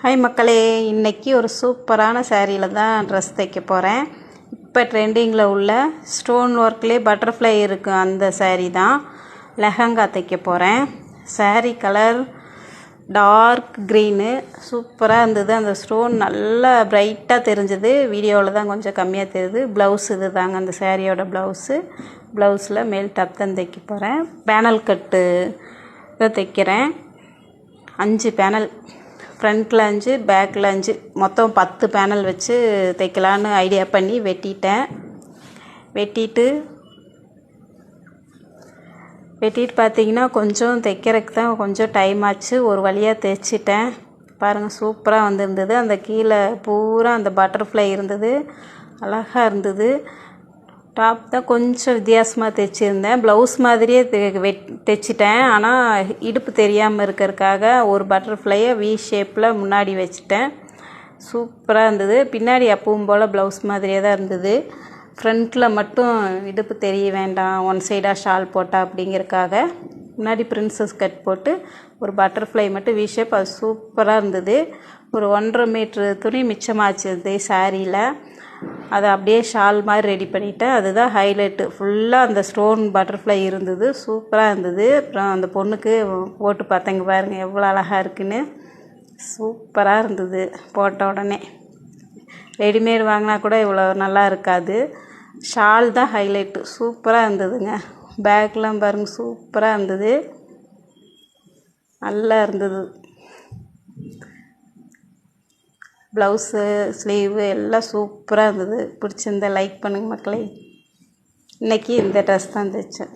Hi மக்களே. இன்னைக்கு ஒரு சூப்பரான சேரீயில் தான் ட்ரெஸ் தைக்க போகிறேன் இப்போ ட்ரெண்டிங்கில் உள்ள ஸ்டோன் ஒர்க்லேயே பட்டர்ஃப்ளை இருக்கும் அந்த சேரீ தான். லெஹங்கா தைக்க போகிறேன் சேரீ கலர் டார்க் க்ரீனு சூப்பராக இருந்தது. அந்த ஸ்டோன் நல்லா ப்ரைட்டாக தெரிஞ்சது. வீடியோவில் தான் கொஞ்சம் கம்மியாக தெரியுது. ப்ளவுஸ் இது தாங்க அந்த சேரீயோட ப்ளவுஸு ப்ளவுஸில் மேல் டாப் தான் தைக்க போகிறேன் பேனல் கட்டு தான் தைக்கிறேன். அஞ்சு பேனல் ஃப்ரண்ட்டில் அஞ்சு பேக்கில் அஞ்சு மொத்தம் பத்து பேனல் வச்சு தைக்கலான்னு ஐடியா பண்ணி வெட்டிட்டேன். வெட்டிட்டு வெட்டிட்டு பார்த்தீங்கன்னா கொஞ்சம் தைக்கிறதுக்கு தான் கொஞ்சம் டைம் ஆச்சு. ஒரு வழியாக தைச்சிட்டேன் பாருங்கள் சூப்பராக வந்துருந்தது. அந்த கீழே பூரா அந்த பட்டர்ஃப்ளை இருந்தது. அழகாக இருந்தது. டாப் தான் கொஞ்சம் வித்தியாசமாக தைச்சிருந்தேன். ப்ளவுஸ் மாதிரியே வெட் தைச்சிட்டேன். ஆனால் இடுப்பு தெரியாமல் இருக்கிறதுக்காக ஒரு பட்டர்ஃப்ளையை வி ஷேப்பில் முன்னாடி வச்சுட்டேன். சூப்பராக இருந்தது. பின்னாடி அப்பவும் போல் ப்ளவுஸ் மாதிரியே தான் இருந்தது. ஃப்ரண்ட்டில் மட்டும் இடுப்பு தெரிய வேண்டாம். ஒன் சைடாக ஷால் போட்டா அப்படிங்கிறதுக்காக. முன்னாடி பிரின்சஸ் கட் போட்டு ஒரு பட்டர்ஃப்ளை மட்டும் வி ஷேப் அது சூப்பராக இருந்தது. ஒரு ஒன்றரை மீட்ரு துணி மிச்சமாச்சு இது சாரியில் அதை அப்படியே ஷால் மாதிரி ரெடி பண்ணிட்டேன். அதுதான் ஹைலைட்டு ஃபுல்லாக அந்த ஸ்டோன் பட்டர்ஃப்ளை இருந்தது. சூப்பராக இருந்தது. அப்புறம் அந்த பொண்ணுக்கு போட்டு பார்த்தேங்க பாருங்கள் எவ்வளோ அழகாக இருக்குன்னு. சூப்பராக இருந்தது. போட்ட உடனே. ரெடிமேட் வாங்கினா கூட இவ்வளோ நல்லா இருக்காது. ஷால் தான் ஹைலைட்டு சூப்பராக இருந்ததுங்க. பேக்லாம் பாருங்கள் சூப்பராக இருந்தது. நல்லா இருந்தது. ப்ளவுஸு ஸ்லீவு எல்லாம் சூப்பராக இருந்தது. பிடிச்சிருந்தா லைக் பண்ணுங்கள் மக்களே. இன்றைக்கி இந்த ட்ரெஸ் தான் தைச்சேன்.